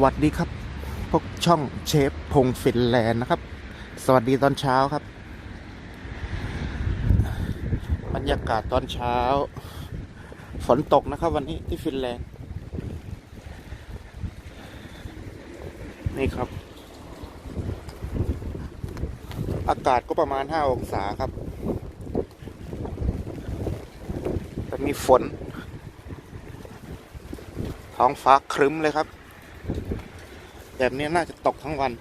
วัสดีครับพวกช่องเชฟพงฟินแลนด์นะครับ สวัสดีตอนเช้าครับ บรรยากาศตอนเช้า ฝนตกนะครับ วันนี้ที่ฟินแลนด์ นี่ครับ อากาศก็ประมาณ 5 องศาครับ แต่มีฝน ท้องฟ้าครึ้มเลยครับ แบบนี้น่าจะตกทั้งวัน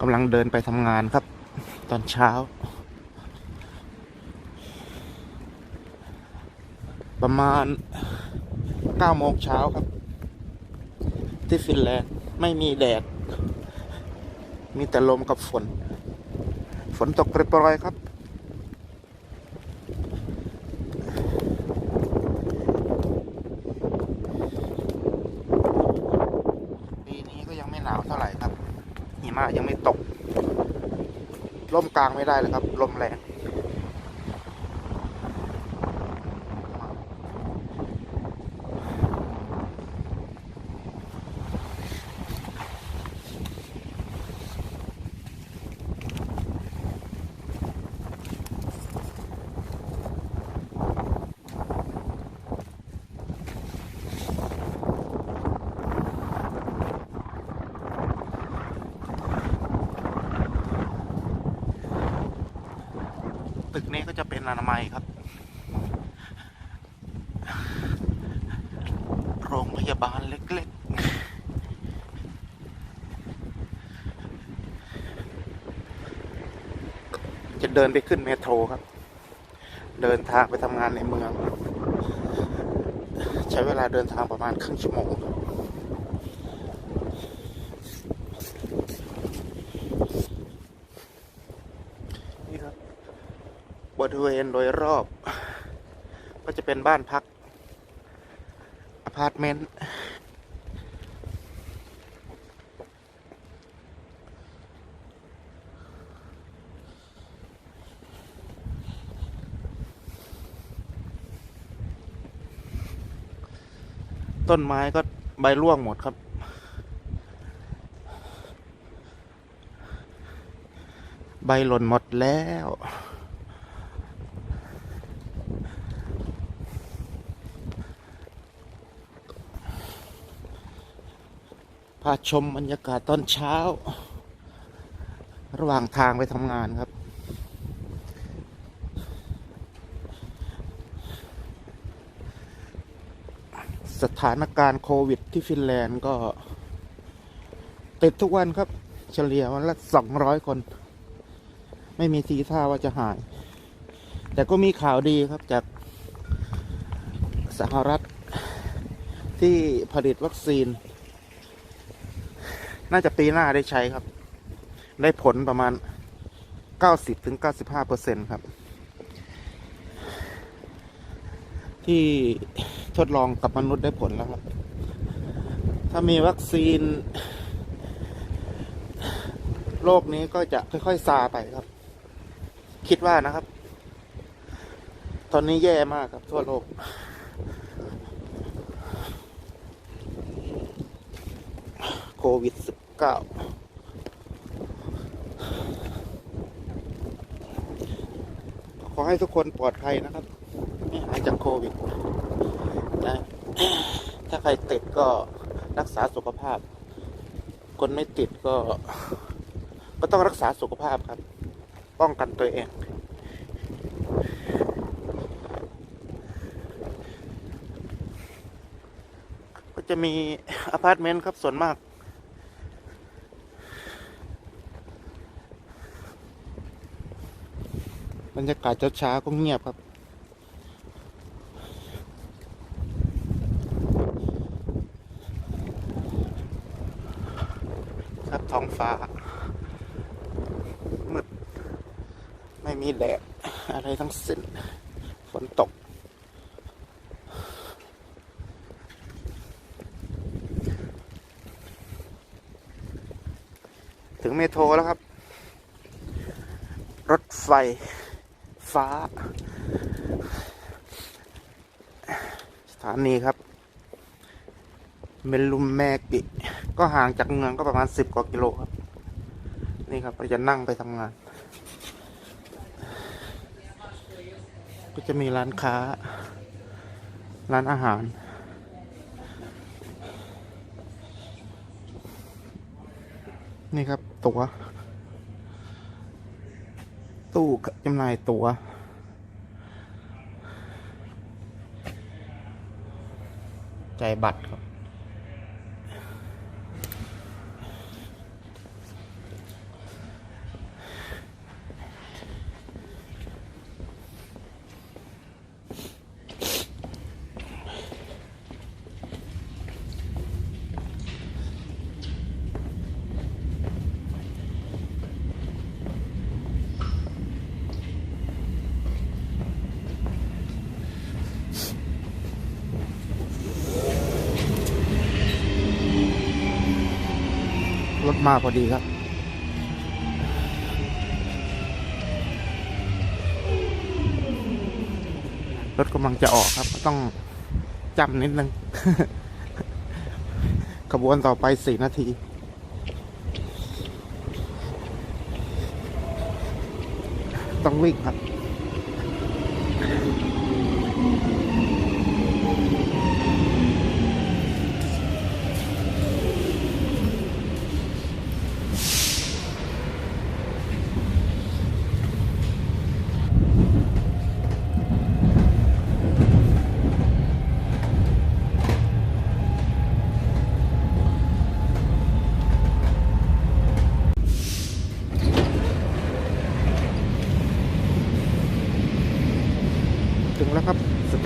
กำลังเดินไปทำงานครับ ตอนเช้า ประมาณ9โมงเช้าครับ ที่ฟินแลนด์ไม่มีแดด มีแต่ลมกับฝน ฝนตกปรยๆครับ ปี นี้ก็ยังไม่หนาวเท่าไหร่ครับหิมะยังไม่ตกร่มกลางไม่ได้เลยครับลมแรง นี้ก็จะเป็นอนามัยครับ โรงพยาบาลเล็ก ๆ จะเดินไปขึ้นเมโทรครับ เดินทางไปทำงานในเมือง ใช้เวลาเดินทางประมาณครึ่งชั่วโมงครับ นี่ครับ บ ริเวณโดยรอบ ก็จะเป็นบ้านพักอพาร์ตเมนต์ต้นไม้ก็ใบร่วงหมดครับ ใบหล่นหมดแล้วาชมบรรยากาศตอนเช้า ระหว่างทางไปทำงานครับ สถานการณ์โควิดที่ฟินแลนด์ก็ ติดทุกวันครับ เฉลี่ยวันละสองร้อยคน ไม่มีทีท่าว่าจะหาย แต่ก็มีข่าวดีครับจากสหรัฐที่ผลิตวัคซีน น่าจะปีหน้าได้ใช้ครับ ได้ผลประมาณ 90-95%ถึง95เปอร์เซ็นครับ ที่ทดลองกับมนุษย์ได้ผลแล้วครับ ถ้ามีวัคซีนโลกนี้ก็จะค่อยๆซาไปครับ คิดว่านะครับ ตอนนี้แย่มากครับทั่วโลก โควิด -19 ขอให้ทุกคนปลอดภัยนะครับไม่หายจากโควิดนะถ้าใครติดก็รักษาสุขภาพ คนไม่ติดก็ ก็ต้องรักษาสุขภาพครับ ป้องกันตัวเอง ก็จะมีอพาร์ตเมนต์ครับส่วนมาก บรรยากาศเช้าๆก็เงียบครับ ครับท้องฟ้า มืด ไม่มีแดด อะไรทั้งสิ้น ฝนตก ถึงเมโทรแล้วครับ รถไฟ ฟ้า สถานีครับ เมลุมแมกิ ก็ห่างจากเมืองก็ประมาณสิบกว่ากิโลครับ นี่ครับเราจะนั่งไปทำงาน ก็จะมีร้านค้า ร้านอาหารนี่ครับ ตัว๋ว ตู้จำหน่ายตัว๋วใจายบัตรครับ รถมาพอดีครับ รถกำลังจะออกครับ ต้องจำนิดนึงขบวนต่อไปสี่นาที ต้องวิ่งครับ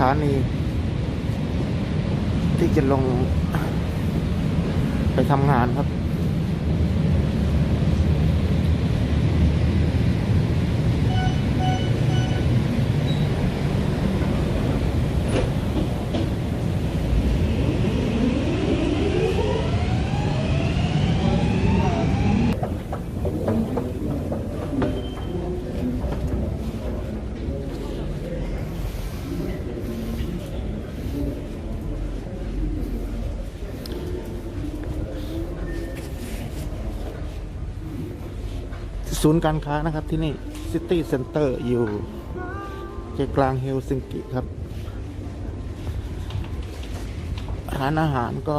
ถานี ที่จะลงไปทำงานครับ ศูนย์การค้านะครับที่นี่ซิตี้เซ็นเตอร์อยู่ใจกลางเฮลซิงกิครับร้านอาหารก็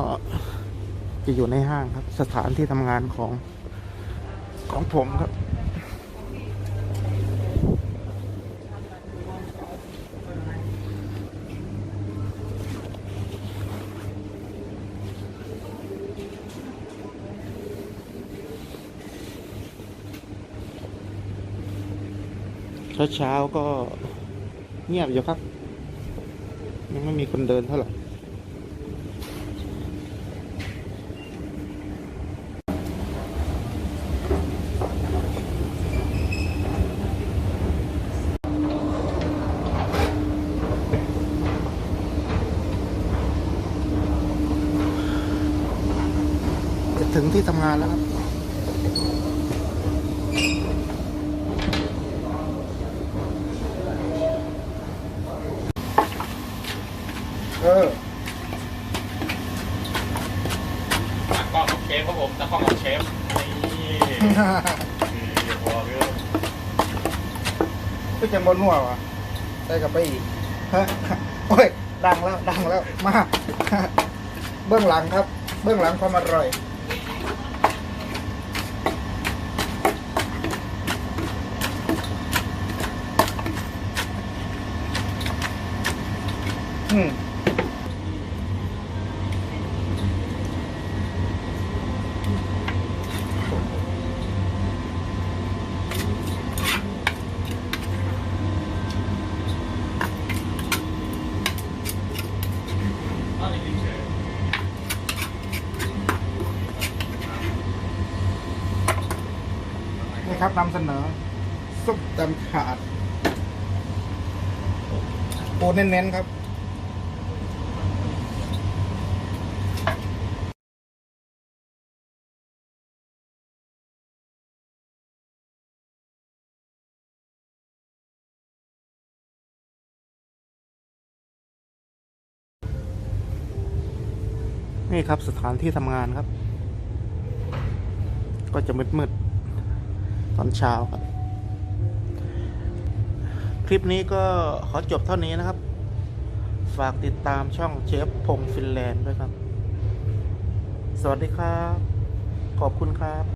จะอยู่ในห้างครับ สถานที่ทำงานของของผมครับ เช้าเช้าก็เงียบอยู่ครับ ยังไม่มีคนเดินเท่าไหร่จะถึงที่ทำงานแล้วครับ เออตากล้องของเชฟครับผมตากล้องของเชฟนี่นี่พอเรื่องก็จะบนหัววะใส่กลับไปอีกฮะโอ้ยดังแล้วดังแล้วมาเบื้องหลังครับ เบื้องหลังความอร่อยอืม นำเสนอซุปตำถาดปูเน้นๆครับนี่ครับสถานที่ทำงานครับ ก็จะมืดๆ ตอนเช้าครับ คลิปนี้ก็ขอจบเท่านี้นะครับ ฝากติดตามช่องเชฟพงฟินแลนด์ด้วยครับ สวัสดีครับ ขอบคุณครับ